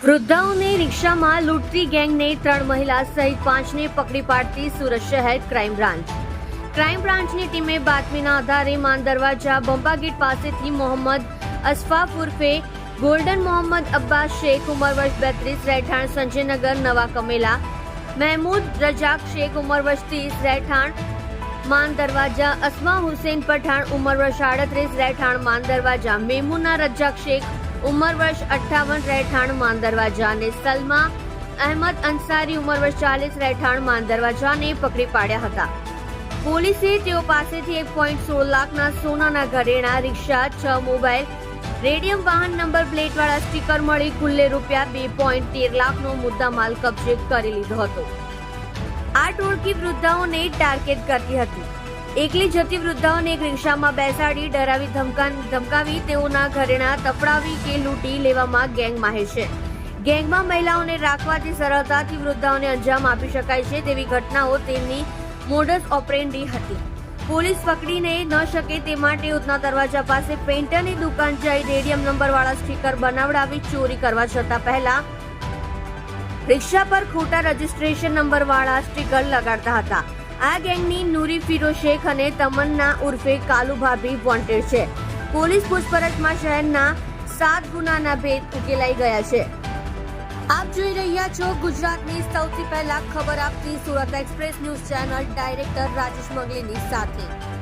વૃદ્ધાઓને રિક્ષામાં લૂંટતી ગેંગને ત્રણ મહિલા સહિત પાંચને પકડી પાડતી સુરત શહેર ક્રાઇમ બ્રાન્ચ. ક્રાઇમ બ્રાન્ચની ટીમે બાતમીના આધારે માન દરવાજા બંબાગેટ પાસેથી મોહમ્મદ અસફાફ ઉર્ફે ગોલ્ડન મોહમ્મદ અબ્બાસ શેખ ઉંમર વર્ષ બેત્રીસ, રહેઠાણ સંજયનગર, નવા કમેલા. મહેમૂદ રજાક શેખ ઉંમર વર્ષ ત્રીસ, રહેઠાણ માન દરવાજા અસ્મા હુસેન પઠાણ ઉંમર વર્ષ આડત્રીસ, રહેઠાણ માન દરવાજા મેમુના રજાક શેખ ઉંમર વર્ષ અઠ્ઠાવન રહેઠાણ માન દરવાજા અને સલમા. અહેમદ અંસારી ઉંમર વર્ષ ચાલીસ રહેઠાણ માંદરવાજાને પકડી પાડ્યા હતા. પોલીસે તેઓ પાસેથી એક પોઈન્ટ સોળ લાખના સોનાના ઘરેણા, રિક્ષા, છ મોબાઈલ, રેડિયમ વાહન નંબર, પ્લેટવાળા સ્ટીકર મળી કુલ્લે રૂપિયા બે પોઈન્ટ તેર લાખનો મુદ્દામાલ કબજે કરી લીધો હતો. આ ટોળકી વૃદ્ધાઓને ટાર્ગેટ કરતી હતી. એકલી જતી વૃદ્ધાઓને એક રિક્ષામાં બેસાડી ડરાવી ધમકા ધમકાવી તેઓના ઘરેણા તફડાવી કે લૂંટી લેવામાં ગેંગ માહે છે. ગેંગમાં મહિલાઓને રાખવાથી સરળતાથી વૃદ્ધાઓને અંજામ આપી શકાય છે તેવી ઘટનાઓ તેમની મોડસ ઓપરેન્ડી હતી. પોલીસ પકડીને ન શકે તે માટે ઉધના દરવાજા પાસે પેન્ટરની દુકાન જઈ રેડિયમ નંબરવાળા સ્ટીકર બનાવડાવી ચોરી કરવા જતા પહેલા રિક્ષા પર ખોટા રજીસ્ટ્રેશન નંબર વાળા સ્ટીકર લગાડતા હતા. આ ગેંગની નૂરી ફિરો શેખ અને તમન્ના ઉર્ફે કાલુ ભાભી વોન્ટેડ છે. પોલીસ પૂછપરછમાં શહેરના સાત ગુનાના ભેદ ઉકેલાઈ ગયા છે. આપ જોઈ રહ્યા છો ગુજરાતની સૌથી પહેલા ખબર આપતી Surat express news channel director Rajesh મંગલીની સાથે.